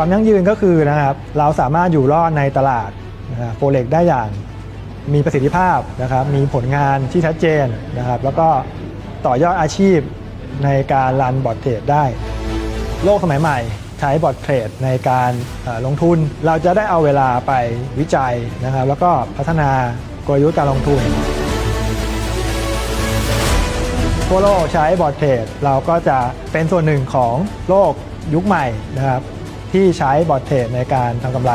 ความยั่งยืนก็คือนะครับ เราสามารถอยู่รอดในตลาดโฟเล็กได้อย่างมีประสิทธิภาพนะครับ มีผลงานที่ชัดเจนนะครับ แล้วก็ต่อยอดอาชีพในการรันบอร์ดเทรดได้ โลกสมัยใหม่ใช้บอร์ดเทรดในการลงทุน เราจะได้เอาเวลาไปวิจัยนะครับ แล้วก็พัฒนากลยุทธ์การลงทุนทั่วโลกใช้บอร์ดเทรดเราก็จะเป็นส่วนหนึ่งของโลกยุคใหม่นะครับ ที่ใช้บอร์ดเทรดในการทำกำไร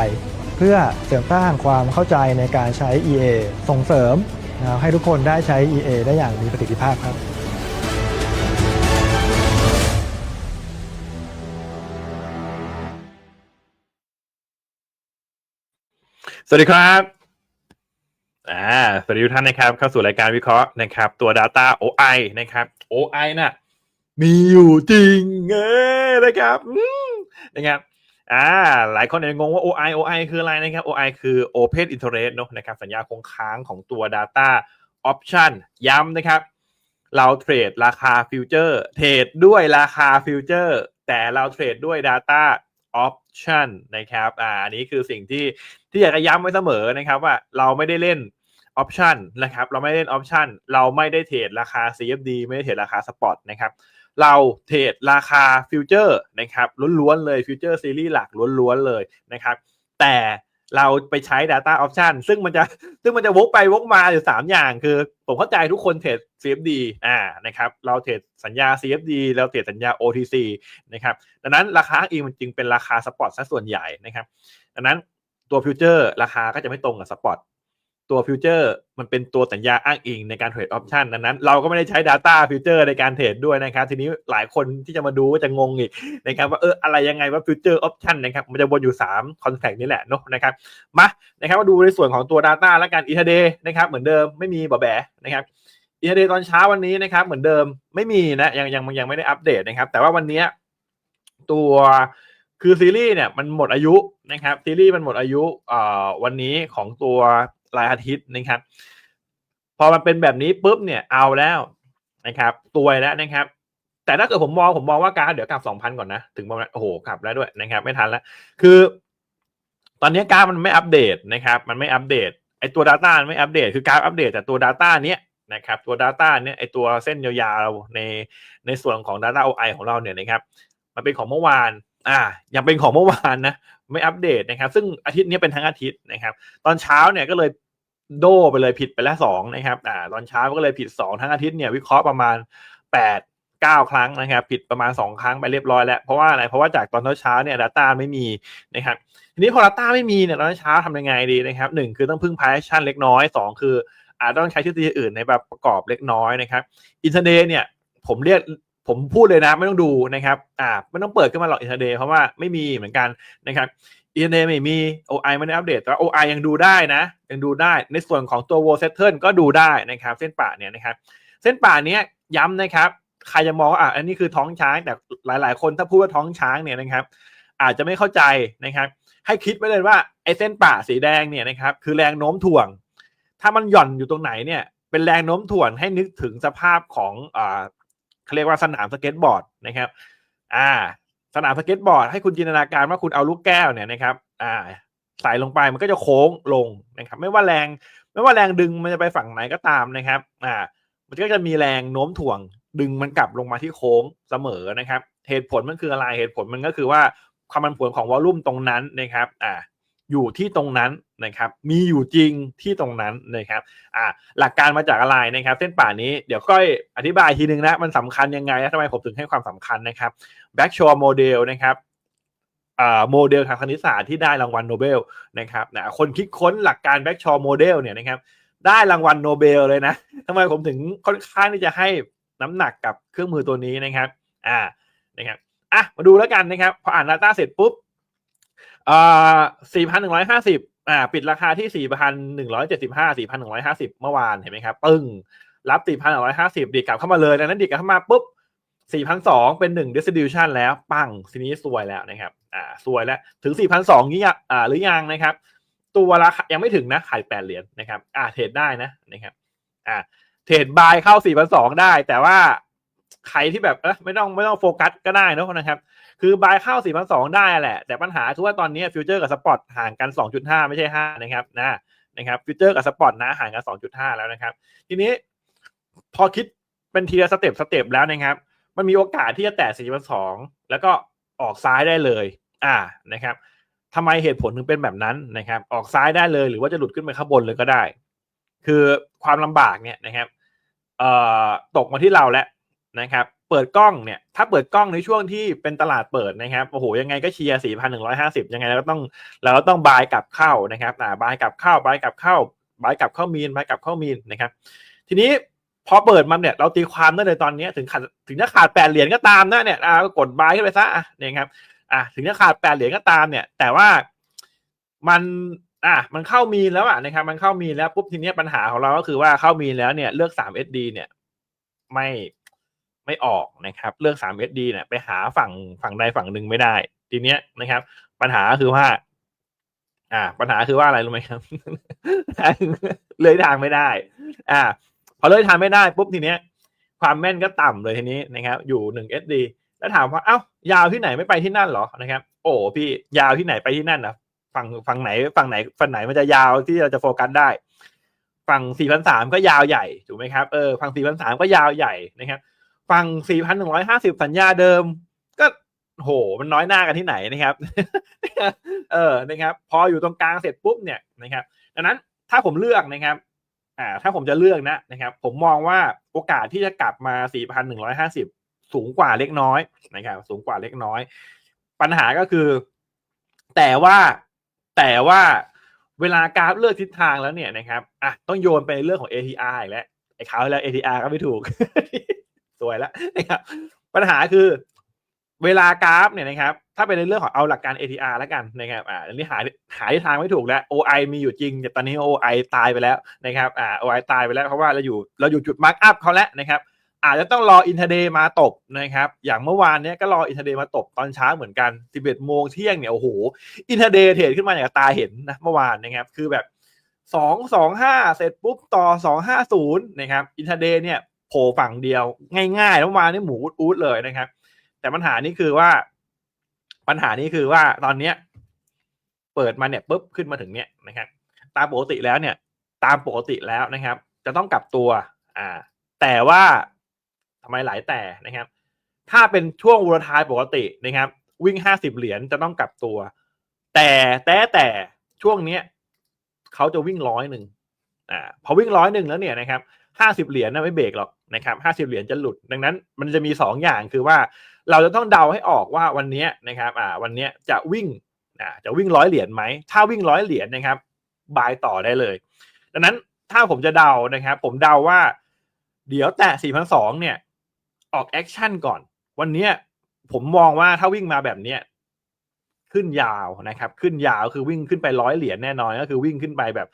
เพื่อเสริมสร้างความเข้าใจในการใช้ EA ส่งเสริมนะครับให้ทุกคนได้ใช้ EA ได้อย่างมีประสิทธิภาพครับสวัสดีครับอ่าสวัสดีทุกท่านนะครับ เข้าสู่รายการวิเคราะห์นะครับ ตัว Data OI นะครับ OI น่ะมีอยู่จริงเอ้ยนะครับอืมนะครับ อ่าหลายคนอาจจะงงว่า OI OI คืออะไรนะครับ OI คือ Open Interest เนอะนะครับสัญญาคงค้างของตัว Data Option ย้ำนะครับ เราเทรดราคาฟิวเจอร์เทรดด้วยราคาฟิวเจอร์แต่เราเทรดด้วย Data Option นะครับอ่าอันนี้คือสิ่งที่ที่อยากจะย้ำไว้เสมอนะครับว่าเราไม่ได้เล่น Option นะครับเราไม่เล่น Option เราไม่ได้เทรดราคา CFD ไม่ได้เทรดราคาสปอตนะครับ เราเทรดราคาฟิวเจอร์นะครับล้วนๆเลยฟิวเจอร์ซีรีส์หลักล้วนๆเลยนะครับแต่เราไปใช้ Data Option ซึ่งมันจะซึ่งมันจะวกไปวกมาอยู่ 3 อย่าง คือผมเข้าใจทุกคนเทรด CFD อ่านะครับเราเทรดสัญญา CFD เราเทรดสัญญา OTC นะครับดังนั้นราคาอ้างอิงมันจึงเป็นราคาสปอตซะส่วนใหญ่นะครับดังนั้นตัวฟิวเจอร์ราคาก็จะไม่ตรงกับสปอต ตัวฟิวเจอร์มันเป็นตัวสัญญาอ้างอิงในการเทรดออปชันดังนั้น เราก็ไม่ได้ใช้ Data ฟิวเจอร์ในการเทรดด้วยนะครับ ทีนี้หลายคนที่จะมาดูก็จะงงอีกนะครับว่าเอออะไรยังไงว่าฟิวเจอร์ออปชันนะครับมันจะวนอยู่ 3 คอนแทคนี้แหละเนาะนะครับมานะครับมาดูในส่วนของตัว Data และการอีทเดย์นะครับเหมือนเดิมไม่มีบอแบนะครับอีทเดย์ตอนเช้าวันนี้นะครับเหมือนเดิมไม่มีนะยังยังยังไม่ได้อัปเดตนะครับ แต่ว่าวันนี้ตัวคือซีรีส์เนี่ยมันหมดอายุนะครับซีรีส์มันหมดอายุวันนี้ของตัว รายอาทิตย์นะครับ พอมันเป็นแบบนี้ปุ๊บเนี่ยเอาแล้วนะครับตัวแล้วนะครับ แต่ถ้าเกิดผมมองผมมองว่าการเดี๋ยวกลับสองพันก่อนนะ ถึงประมาณโอ้โหกลับแล้วด้วยนะครับ ไม่ทันแล้ว คือ ตอนนี้การมันไม่อัปเดตนะครับ มันไม่อัปเดตไอตัว Data ไม่อัปเดต คือการอัปเดตแต่ตัว Data เนี้ยนะครับตัว Data เนี้ยไอตัวเส้นยาวๆในในส่วนของ Data OI ของเราเนี่ยนะครับ มันเป็นของเมื่อวาน อ่า ยังเป็นของเมื่อวานนะ ไม่อัปเดตนะครับ ซึ่งอาทิตย์นี้เป็นทั้งอาทิตย์นะครับ ตอนเช้าเนี่ยก็เลย โดไปเลยผิดไปแล้วสองนะครับอ่าตอนเช้าก็เลยผิดสองทั้งอาทิตย์เนี่ยวิเคราะห์ประมาณแปดเก้าครั้งนะครับ ผิดประมาณสองครั้งไปเรียบร้อยแล้ว เพราะว่าอะไรเพราะว่าจากตอนเช้าเนี่ย Data ไม่มีนะครับทีนี้พอ Data ไม่มีเนี่ยตอนเช้าทำยังไงดีนะครับหนึ่งคือต้องพึ่ง Python เล็กน้อยสองคืออาจต้องใช้ทฤษฎีอื่นในแบบประกอบเล็กน้อยนะครับอินเทอร์เน็ตเนี่ยผมเรียกผมพูดเลยนะไม่ต้องดูนะครับอ่าไม่ต้องเปิดขึ้นมาหรอกอินเทอร์เน็ตเพราะว่าไม่มีเหมือนกันนะครับ อินเอไม่มี OI ไม่ได้อัปเดต แต่ว่า OI ยังดูได้นะ ยังดูได้ ในส่วนของตัว Wall Settle ก็ดูได้นะครับ เส้นป่าเนี่ยนะครับ เส้นป่าเนี้ยย้ำนะครับ ใครจะมองว่าอะอันนี้คือท้องช้าง แต่หลายๆ คนถ้าพูดว่าท้องช้างเนี่ยนะครับ อาจจะไม่เข้าใจนะครับ ให้คิดไว้เลยว่าไอ้เส้นป่าสีแดงเนี่ยนะครับ คือแรงโน้มถ่วง ถ้ามันหย่อนอยู่ตรงไหนเนี่ย เป็นแรงโน้มถ่วงให้นึกถึงสภาพของอ่าเขาเรียกว่าสนามสเก็ตบอร์ดนะครับ อ่า สนามสเก็ตบอร์ดให้คุณจินตนาการว่าคุณเอาลูกแก้วเนี่ยนะครับ อ่าใส่ลงไปมันก็จะโค้งลงนะครับ ไม่ว่าแรง ไม่ว่าแรงดึงมันจะไปฝั่งไหนก็ตามนะครับ อ่า มันก็จะมีแรงโน้มถ่วงดึงมันกลับลงมาที่โค้งเสมอนะครับ เหตุผลมันคืออะไรเหตุผลมันก็คือว่าความมันผวนของวอลลุ่มตรงนั้นนะครับ อ่า อยู่ที่ตรงนั้นนะครับ มีอยู่จริงที่ตรงนั้นนะครับอ่าหลักการมาจากอะไรนะครับ เส้นป่านี้เดี๋ยวก้อยอธิบายทีนึงนะ มันสำคัญยังไงและทำไมผมถึงให้ความสำคัญนะครับ Back s h o r Model นะครับอ่าโมเดลทางคณิตศาสตร์ที่ได้รางวัลโนเบลนะครับนะคนคิดค้นหลักการ Back s h o r Model เนี่ยนะครับได้รางวัลโนเบลเลยนะทำไมผมถึงค่อนข้างที่จะให้น้ำหนักกับเครื่องมือตัวนี้นะครับ อ่า นะครับ อะ มาดูแล้วกันนะครับ พออ่าน Data เสร็จปุ๊บ อ่าสี่พันหนึ่งร้อยห้าสิบอ่าปิดราคาที่สี่พันหนึ่งร้อยเจ็ดสิบห้าสี่พันหนึ่งร้อยห้าสิบเมื่อวานเห็นไหมครับปึ้งรับสี่พันหนึ่งร้อยห้าสิบดีกลับเข้ามาเลยดังนั้นดีกลับเข้ามาปุ๊บสี่พันสองเป็นหนึ่ง distribution แล้วปังทีนี้สวยแล้วนะครับอ่าสวยแล้วถึงสี่พันสองนี้ยอ่าหรือยังนะครับ ตัวราคายังไม่ถึงนะขายแปดเหรียญนะครับอ่าเทรดได้นะนะครับอ่าเทรดบายเข้าสี่พันสองได้ แต่ว่าใครที่แบบเออไม่ต้องไม่ต้องโฟกัสก็ได้เนะนะครับ คือบายเข้าสี่พันสองได้แหละ แต่ปัญหาคือว่าตอนนี้ฟิวเจอร์กับสปอร์ตห่างกันสองจุดห้าไม่ใช่ห้านะครับนะนะครับฟิวเจอร์กับสปอร์ตนะห่างกันสองจุดห้าแล้วนะครับ ทีนี้พอคิดเป็นทีละสเต็ปสเต็ปแล้วนะครับ มันมีโอกาสที่จะแตะสี่พันสองแล้วก็ออกซ้ายได้เลย อ่านะครับทำไมเหตุผลถึงเป็นแบบนั้นนะครับ ออกซ้ายได้เลยหรือว่าจะหลุดขึ้นไปข้างบนเลยก็ได้ คือความลำบากเนี่ยนะครับเอ่อตกมาที่เราแล้ว นะครับเปิดกล้องเนี่ยถ้าเปิดกล้องในช่วงที่เป็นตลาดเปิดนะครับโอ้โหยังไงก็เชียร์สี่พันหนึ่งร้อยห้าสิบยังไงเราก็ต้องเราก็ต้องบายกลับเข้านะครับอ่าบายกลับเข้าบายกลับเข้าบายกลับเข้ามีนบายกลับเข้ามีนนะครับ ทีนี้พอเปิดมันเนี่ยเราตีความได้เลยตอนนี้ถึงขาดถึงจะขาดแปดเหรียญก็ตามนะเนี่ยอ่าก็กดบายขึ้นไปซะอะเนี่ยครับอะถึงจะขาดแปดเหรียญก็ตามเนี่ย แต่ว่ามันอะมันเข้ามีนแล้วอะนะครับมันเข้ามีนแล้วปุ๊บทีนี้ปัญหาของเราก็คือว่าเข้ามีนแล้วเนี่ยเลือกสาม SD เนี่ยไม่ ไม่ออกนะครับ เลือกสาม SD เนี่ยไปหาฝั่งฝั่งใดฝั่งหนึ่งไม่ได้ ทีเนี้ยนะครับ ปัญหาคือว่า อ่า ปัญหาคือว่าอะไรรู้ไหมครับเลยทางไม่ได้ อ่า พอเลยทางไม่ได้ปุ๊บทีเนี้ย ความแม่นก็ต่ำเลยทีนี้นะครับ อยู่หนึ่ง SD แล้วถามว่า เอ้ายาวที่ไหนไม่ไปที่นั่นหรอนะครับ โอ้พี่ยาวที่ไหนไปที่นั่นนะฝั่งฝั่งไหนฝั่งไหนฝั่งไหนมันจะยาวที่เราจะโฟกัสได้ ฝั่งสี่พันสามก็ยาวใหญ่ถูกไหมครับเออฝั่งสี่พันสามก็ยาวใหญ่นะครับ ฝั่งสี่พันหนึ่งร้อยห้าสิบสัญญาเดิม ก็โหมันน้อยหน้ากันที่ไหนนะครับ เออนะครับ พออยู่ตรงกลางเสร็จปุ๊บเนี่ยนะครับ ดังนั้นถ้าผมเลือกนะครับ อ่า ถ้าผมจะเลือกนะนะครับ ผมมองว่าโอกาสที่จะกลับมาสี่พันหนึ่งร้อยห้าสิบสูงกว่าเล็กน้อยนะครับ สูงกว่าเล็กน้อย ปัญหาก็คือ แต่ว่าแต่ว่าเวลากราฟเลือกทิศทางแล้วเนี่ยนะครับ อะต้องโยนไปเรื่องของ ATR อีกแล้วไอ้เขาวแล้ว ATR ก็ไม่ถูก วยแล้วนะครับปัญหาคือเวลากราฟเนี่ยนะครับ ถ้าเป็นในเรื่องของเอาหลักการ ATR แล้วกันนะครับอ่าอันนี้หาหาทิศทางไม่ถูกแล้ว OI มีอยู่จริงแต่ตอนนี้ OI ตายไปแล้วนะครับอ่า OI ตายไปแล้วเพราะว่าเราอยู่เราอยู่จุดมาร์กอัพเขาแล้วนะครับอาจจะต้องรออินเทเดย์มาตบนะครับ อย่างเมื่อวานเนี้ยก็รออินเทเดย์มาตบตอนเช้าเหมือนกัน 11 โมงเที่ยงเนี่ยโอ้โหอินเทเดย์เทรดขึ้นมาอย่างตาเห็นนะเมื่อวานนะครับ คือแบบสองสองห้าเสร็จปุ๊บต่อสองห้าศูนย์นะครับอินเทเดย์เนี่ย ผล่ฝั่งเดียว ง่ายๆเมื่อวานนี่หมูอูดๆเลยนะครับ แต่ปัญหานี้คือว่า ปัญหานี้คือว่าตอนเนี้ย เปิดมาเนี่ยปุ๊บขึ้นมาถึงเนี่ยนะครับ ตามปกติแล้วเนี่ย ตามปกติแล้วนะครับ จะต้องกลับตัว อ่า แต่ว่าทำไมหลายแต่นะครับ ถ้าเป็นช่วงวูรทายปกตินะครับ วิ่งห้าสิบเหรียญจะต้องกลับตัว แต่แต่แต่ช่วงเนี้ยเขาจะวิ่งร้อยหนึ่งอ่าพอวิ่งร้อยหนึ่งแล้วเนี่ยนะครับ ห้าสิบเหรียญนะไม่เบรกหรอกนะครับห้าสิบเหรียญจะหลุด ดังนั้นมันจะมีสองอย่างคือว่า เราจะต้องเดาให้ออกว่าวันนี้นะครับอ่าวันนี้จะวิ่งอ่าจะวิ่งร้อยเหรียญไหมถ้าวิ่งร้อยเหรียญนะครับบายต่อได้เลย ดังนั้นถ้าผมจะเดานะครับ ผมเดาว่า เดี๋ยวแตะ4,002เนี่ย ออกแอคชั่นก่อน วันนี้ผมมองว่าถ้าวิ่งมาแบบเนี้ยขึ้นยาวนะครับ ขึ้นยาวคือวิ่งขึ้นไปร้อยเหรียญแน่นอนก็คือวิ่งขึ้นไปแบบ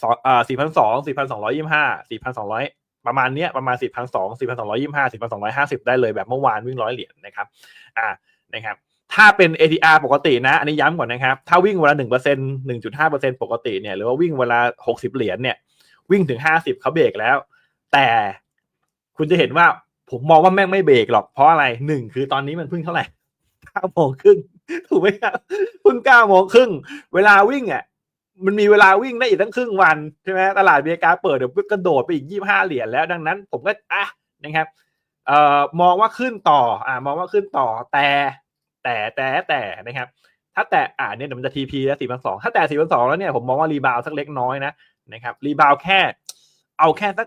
สองอ่าสี่พันสองสี่พันสองร้อยยี่ห้าสี่พันสองร้อยประมาณเนี้ยประมาณสี่พันสองสี่พันสองร้อยี่ห้าสี่พันสองร้อยห้าสิบได้เลยแบบเมื่อวานวิ่งร้อยเหรียญนะครับอ่านะครับถ้าเป็น ATR ปกตินะ อันนี้ย้ำก่อนนะครับ ถ้าวิ่งเวลาหนึ่งเปอร์เซ็นหนึ่งจุดห้าเปอร์เซ็นปกติเนี่ย หรือว่าวิ่งเวลาหกสิบเหรียญเนี่ย วิ่งถึงห้าสิบเขาเบรกแล้ว แต่คุณจะเห็นว่าผมมองว่าแม่งไม่เบรกหรอก เพราะอะไรหนึ่งคือตอนนี้มันเพิ่งเท่าไหร่เก้าโมงครึ่งถูกไหมครับเพิ่งเก้าโมงครึ่ง เวลาวิ่งอะ มันมีเวลาวิ่งได้อีกตั้งครึ่งวันใช่ไหมตลาดอเมริกาเปิดเดี๋ยวกระโดดไปอีกยี่ห้าเหรียญแล้วดังนั้น ผมก็อะนะครับเอ่อมองว่าขึ้นต่ออ่ามองว่าขึ้นต่อแต่แต่แต่แต่นะครับ ถ้าแต่อ่าเนี่ยเดี๋ยวมันจะทีพีแล้วสี่พันสองถ้าแต่สี่พันสองแล้วเนี่ยผมมองว่ารีบาวสักเล็กน้อยนะนะครับรีบาวแค่ เอาแค่สัก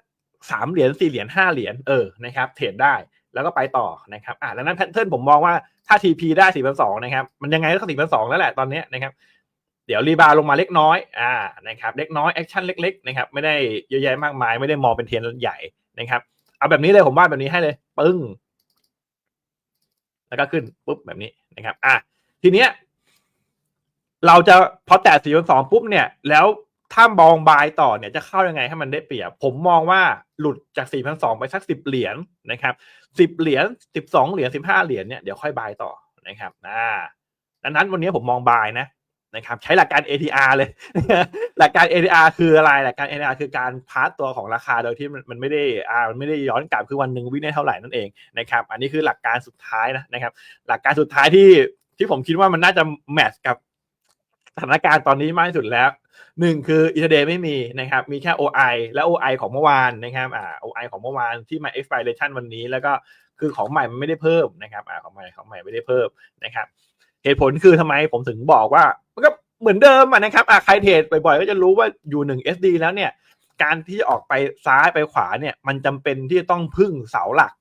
สามเหรียญสี่เหรียญห้าเหรียญเออนะครับเทรดได้แล้วก็ไปต่อนะครับอ่าดังนั้นแพทเทิร์นผมมองว่าถ้าทีพีได้สี่พันสองนะครับมันยังไงก็สี่พันสองแล้วแหละตอนนี้นะครับ เดี๋ยวรีบาวลงมาเล็กน้อยอ่านะครับเล็กน้อยแอคชั่นเล็กๆนะครับไม่ได้เยอะแยะมากมายไม่ได้มองเป็นเทียนใหญ่นะครับ เอาแบบนี้เลยผมวาดแบบนี้ให้เลยปึ้งแล้วก็ขึ้นปุ๊บแบบนี้นะครับอะทีเนี้ยเราจะพอแตะสี่พันสองปุ๊บเนี่ย แล้วถ้ามองบายต่อเนี่ยจะเข้ายังไงให้มันได้เปรียบ ผมมองว่าหลุดจากสี่พันสองไปสักสิบเหรียญนะครับสิบเหรียญสิบสองเหรียญสิบห้าเหรียญเนี่ยเดี๋ยวค่อยบายต่อนะครับอ่าดังนั้นวันนี้ผมมองบายนะ นะครับใช้หลักการ ATR เลย หลักการ ATR คืออะไรหลักการ ATR คือการพาร์ตตัวของราคาโดยที่มันมันไม่ได้อ่ามันไม่ได้ย้อนกลับคือวันหนึ่งวิ่งได้เท่าไหร่นั่นเองนะครับอันนี้คือหลักการสุดท้ายนะนะครับ หลักการสุดท้ายที่ที่ผมคิดว่ามันน่าจะแมทช์กับสถานการณ์ตอนนี้มากที่สุดแล้วหนึ่งคืออินเทอร์เดย์ไม่มีนะครับ มีแค่ OI และ OI ของเมื่อวานนะครับอ่า OI ของเมื่อวานที่มา expiration วันนี้ แล้วก็คือของใหม่มันไม่ได้เพิ่มนะครับอ่าของใหม่ของใหม่ไม่ได้เพิ่มนะครับ เหตุผลคือทำไมผมถึงบอกว่ามันก็เหมือนเดิมนะครับอะใครเทรดบ่อยๆ ก็จะรู้ว่าอยู่หนึ่ง SD แล้วเนี่ย การที่จะออกไปซ้ายไปขวาเนี่ย มันจำเป็นที่จะต้องพึ่งเสาหลัก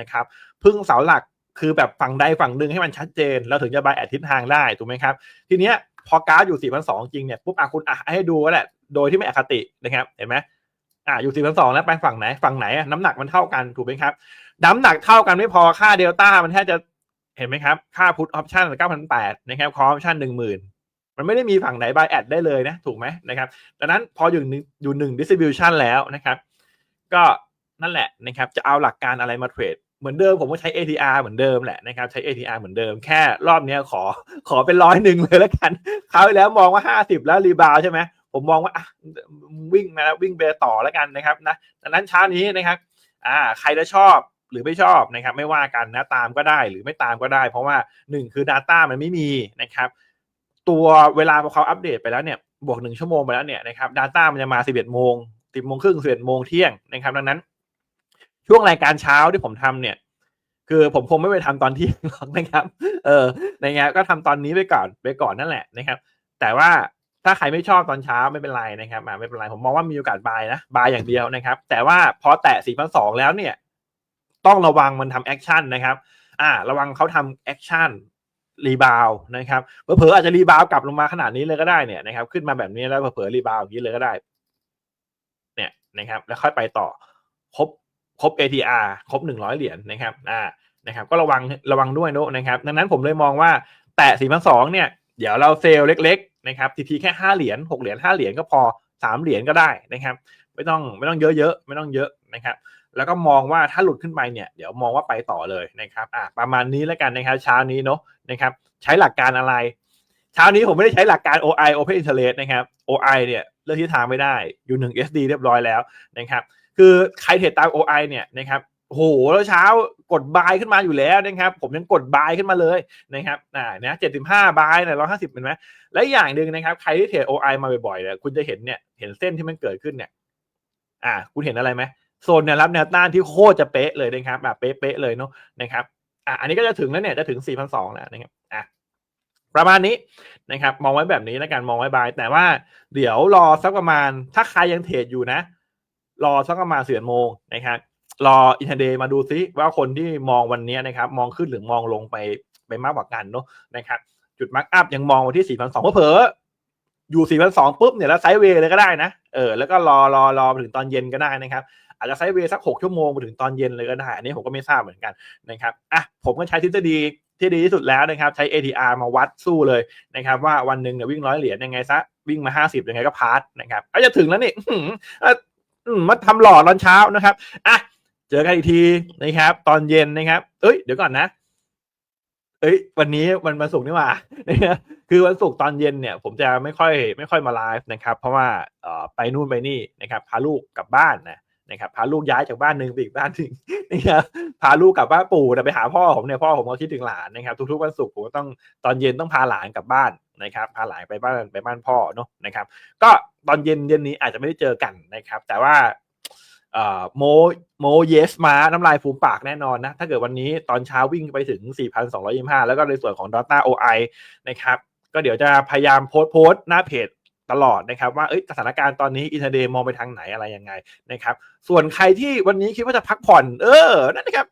นะครับ พึ่งเสาหลักคือแบบฝั่งใดฝั่งหนึ่งให้มันชัดเจน แล้วถึงจะบายแอดทิศทางได้ถูกไหมครับ ทีเนี้ยพอกราฟอยู่ 4 2 0 0 จริงเนี่ยปุ๊บอะคุณอะให้ดูก็แหละ โดยที่ไม่อคตินะครับ เห็นไหมอะอยู่ 4 2 0 0 แล้วไปฝั่งไหน ฝั่งไหน น้ำหนักมันเท่ากันถูกไหมครับ น้ำหนักเท่ากันไม่พอค่าเดลต้ามันแทบจะ เห็นไหมครับ ค่าพุทออปชั่นเก้าพันแปดนะครับคอออปชั่นหนึ่งหมื่นมันไม่ได้มีฝั่งไหนบายแอดได้เลยนะ ถูกไหมนะครับ ดังนั้นพออยู่หนึ่งอยู่หนึ่งดิส i ิบิ t ชันแล้วนะครับ ก็นั่นแหละนะครับ จะเอาหลักการอะไรมาเทรดเหมือนเดิมผมก็ใช้ ATR เหมือนเดิมแหละนะครับ ใช้ ATR เหมือนเดิมแค่รอบนี้ขอขอเป็นร้อยหนึ่งเลยแล้วกันคราวที่แล้วมองว่าห้าสิบแล้วรีบาวใช่ไหมผมมองว่าวิ่งมาแล้ววิ่งไปต่อแล้วกันนะครับนะดังนั้นเช้านี้นะครับอ่าใครจะชอบ หรือไม่ชอบนะครับไม่ว่ากันนะตามก็ได้หรือไม่ตามก็ได้ เพราะว่าหนึ่งคือ Data มันไม่มีนะครับตัวเวลาพอเขาอัปเดตไปแล้วเนี่ยบวกหนึ่งชั่วโมงไปแล้วเนี่ยนะครับ Data มันจะมาสิบเอ็ดโมงสิบโมงครึ่งสิบโมงเที่ยงนะครับดังนั้น ช่วงรายการเช้าที่ผมทำเนี่ยคือผมคงไม่ไปทำตอนเที่ยงหรอกนะครับ เออในงานก็ทำตอนนี้ไปก่อนไปก่อนนั่นแหละนะครับ แต่ว่าถ้าใครไม่ชอบตอนเช้าไม่เป็นไรนะครับอ่าไม่เป็นไรผมมองว่ามีโอกาสบายนะบายอย่างเดียวนะครับ แต่ว่าพอแตะสี่พันสองแล้วเนี่ย ต้องระวังมันทำแอคชั่นนะครับอ่าระวังเขาทำแอคชั่นรีบาวนะครับเผลอๆอาจจะรีบาวกลับลงมาขนาดนี้เลยก็ได้เนี่ยนะครับขึ้นมาแบบนี้แล้วเผลอรีบาวอย่างนี้เลยก็ได้เนี่ยนะครับแล้วค่อยไปต่อครบครบ ATR ครบหนึ่งร้อยเหรียญนะครับอ่านะครับก็ระวังระวังด้วยเนะนะครับ ดังนั้นผมเลยมองว่าแตะสี่พันสองเนี่ยเดี๋ยวเราเซลล์เล็กๆนะครับทีทีแค่ห้าเหรียญหกเหรียญห้าเหรียญก็พอสามเหรียญก็ได้นะครับ ไม่ต้องไม่ต้องเยอะๆไม่ต้องเยอะนะครับ แล้วก็มองว่าถ้าหลุดขึ้นไปเนี่ยเดี๋ยวมองว่าไปต่อเลยนะครับอะประมาณนี้แล้วกันนะครับเช้านี้เนอะนะครับใช้หลักการอะไร เช้านี้ผมไม่ได้ใช้หลักการ OI Open Interest นะครับ OI เนี่ยเลือกทิศทางไม่ได้อยู่หนึ่ง SD เรียบร้อยแล้วนะครับคือใครเทรดตาม OI เนี่ยนะครับโอ้โหแล้วเช้ากดบายขึ้นมาอยู่แล้วนะครับผมยังกดบายขึ้นมาเลยนะครับอ่าเนี่ยเจ็ดสิบห้าบายเนี่ยร้อยห้าสิบเป็นไหมและอย่างหนึ่งนะครับใครที่เทรด OI มาบ่อยๆเนี่ยคุณจะเห็นเนี่ยเห็นเส้นที่มันเกิดขึ้นเนี่ยอ่าคุณเห็นอะไรไหม โซนแนวรับแนวต้านที่โคตรจะเป๊ะเลยนะครับแบบเป๊ะๆเลยเนาะนะครับอะอันนี้ก็จะถึงแล้วเนี่ยจะถึง 4 2 0 0แล้วนะครับอะประมาณนี้นะครับ มองไว้แบบนี้แล้วกันมองไว้บาย แต่ว่าเดี๋ยวรอสักประมาณ ถ้าใครยังเทรดอยู่นะ รอสักประมาณสี่โมงนะครับรออินเทอร์เดย์มาดูซิว่าคนที่มองวันนี้นะครับ มองขึ้นหรือมองลงไปไปมากกว่ากันเนาะนะครับ จุดมาร์กอัพยังมองมาที่สี่พันสองเผลอ อยู่สี่พันสองปุ๊บเนี่ยแล้วไซด์เวย์เลยก็ได้นะเออแล้วก็รอรอรอไปถึงตอนเย็นก็ได้นะครับอาจจะไซด์เวย์สักหกชั่วโมงไปถึงตอนเย็นเลยก็ได้อันนี้ผมก็ไม่ทราบเหมือนกันนะครับอะผมก็ใช้ทฤษฎีที่ดีที่สุดแล้วนะครับ ใช้ ATR มาวัดสู้เลยนะครับ ว่าวันหนึ่งเนี่ยวิ่งร้อยเหรียญยังไงซะวิ่งมาห้าสิบยังไงก็พาร์ทนะครับก็จะถึงแล้วนี่มมาทำหล่อตอนเช้านะครับอะเจอกันอีกทีนะครับ ตอนเย็นนะครับ เอ้ยเดี๋ยวก่อนนะ เอ้ย วันนี้วันวันศุกร์นี่หว่า คือวันศุกร์ตอนเย็นเนี่ย ผมจะไม่ค่อยไม่ค่อยมาไลฟ์นะครับ เพราะว่าเอ่อไปนู่นไปนี่นะครับพาลูกกลับบ้านนะนะครับพาลูกย้ายจากบ้านหนึ่งไปอีกบ้านหนึ่งนะครับพาลูกกลับบ้านปู่แต่ไปหาพ่อผมเนี่ยพ่อผมก็คิดถึงหลานนะครับ ทุกๆวันศุกร์ผมก็ต้องตอนเย็นต้องพาหลานกลับบ้านนะครับ พาหลานไปบ้านไปบ้านพ่อเนาะนะครับ ก็ตอนเย็นเย็นนี้อาจจะไม่ได้เจอกันนะครับ แต่ว่า โมโมเยสมาน้ำลายฟูมปากแน่นอนนะ ถ้าเกิดวันนี้ตอนเช้าวิ่งไปถึง 4,225 แล้วก็ในส่วนของ Data OI นะครับ ก็เดี๋ยวจะพยายามโพสต์โพสต์หน้าเพจตลอดนะครับว่าสถานการณ์ตอนนี้อินเทอร์เดย์มองไปทางไหนอะไรยังไงนะครับ ส่วนใครที่วันนี้คิดว่าจะพักผ่อน เออนั่นนะครับ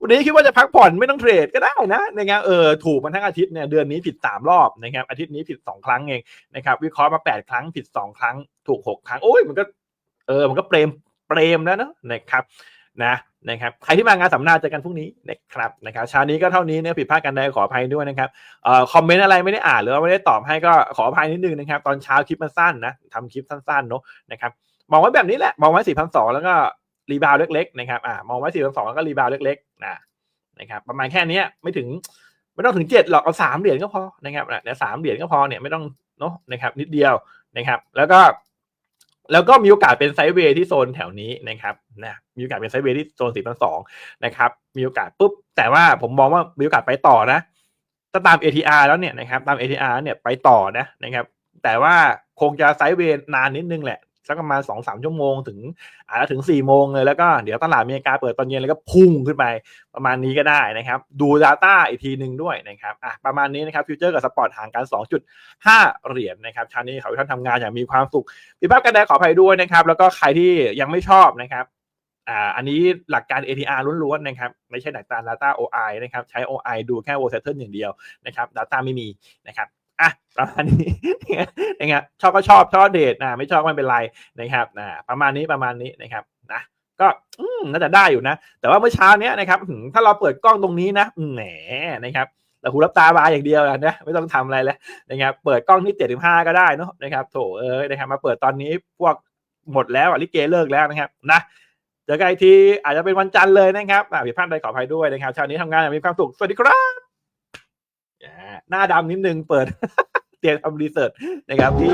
วันนี้คิดว่าจะพักผ่อนไม่ต้องเทรดก็ได้นะนะครับเออถูกมาทั้งอาทิตย์เนี่ยเดือนนี้ผิดสามรอบนะครับอาทิตย์นี้ผิดสองครั้งเองนะครับวิเคราะห์มาแปดครั้งผิดสองครั้ง ถูกหกครั้งโอ้ยมันก็เออมันก็เปรม เปรมแล้วเนะนะครับนะนะครับใครที่มางานสัมมนาเจอกันพรุ่งนี้นะครับนะครับเช้านี้ก็เท่านี้เนี่ยผิดพลาดกันใดขออภัยด้วยนะครับเอ่อคอมเมนต์อะไรไม่ได้อ่านหรือว่าไม่ได้ตอบให้ก็ขออภัยนิดนึงนะครับ ตอนเช้าคลิปมันสั้นนะทำคลิปสั้นๆเนอะนะครับมองไว้แบบนี้แหละมองไว้สี่พันสองแล้วก็รีบาวเล็กๆนะครับอ่ามองไว้สี่พันสองแล้วก็รีบาวเล็กๆนะนะครับประมาณแค่นี้ไม่ถึงไม่ต้องถึงเจ็ดหรอกเอาสามเหรียญก็พอนะครับเนี่ยสามเหรียญก็พอเนี่ยไม่ต้องเนาะนะครับนิดเดียวนะครับ แล้วก็ แล้วก็มีโอกาสเป็นไซด์เวย์ที่โซนแถวนี้นะครับนะมีโอกาสเป็นไซด์เวย์ที่โซนสี่พันสองนะครับ มีโอกาสปุ๊บ แต่ว่าผมมองว่ามีโอกาสไปต่อนะถ้าตาม ATR แล้วเนี่ยนะครับ ตาม ATR เนี่ยไปต่อนะนะครับ แต่ว่าคงจะไซด์เวย์นานนิดนึงแหละ สักประมาณสองสามชั่วโมง ถึงอาจจะถึงสี่โมงเลยแล้วก็เดี๋ยวตลาดอเมริกาเปิดตอนเย็นแล้วก็พุ่งขึ้นไปประมาณนี้ก็ได้นะครับ ดู Data อีกทีหนึ่งด้วยนะครับอะประมาณนี้นะครับฟิวเจอร์กับสปอร์ตห่างกัน 2.5 เหรียญนะครับชานี้เขาท่านทำงานอย่างมีความสุขพี่ภาพกันแดขออภัยด้วยนะครับ แล้วก็ใครที่ยังไม่ชอบนะครับอ่าอันนี้หลักการ ATR ล้วนๆนะครับ ไม่ใช่หลักการ Data OI นะครับ ใช้ OI ดูแค่ w o r Settle อย่างเดียวนะครับ Data ไม่มีนะครับ อะประมาณนี้นะครับชอบก็ชอบชอบเดทนะไม่ชอบไม่เป็นไรนะครับนะประมาณนี้ประมาณนี้นะครับนะก็น่าจะได้อยู่นะ แต่ว่าเมื่อเช้าเนี้ยนะครับถ้าเราเปิดกล้องตรงนี้นะแหมนะครับแต่หูรับตาบาอย่างเดียวนะไม่ต้องทำอะไรแล้วนะครับเปิดกล้องที่เจ็ดถึงห้าก็ได้เนอะนะครับโถเอ้ยนะครับมาเปิดตอนนี้พวกหมดแล้วลิเกเลิกแล้วนะครับนะเจอกันอีกทีอาจจะเป็นวันจันทร์เลยนะครับผิดพลาดใดขออภัยด้วยนะครับเช้านี้ทำงานอย่างมีความสุขสวัสดีครับ หน้าดำนิดนึงเปิด เตรียมทำรีเสิร์ชนะครับที่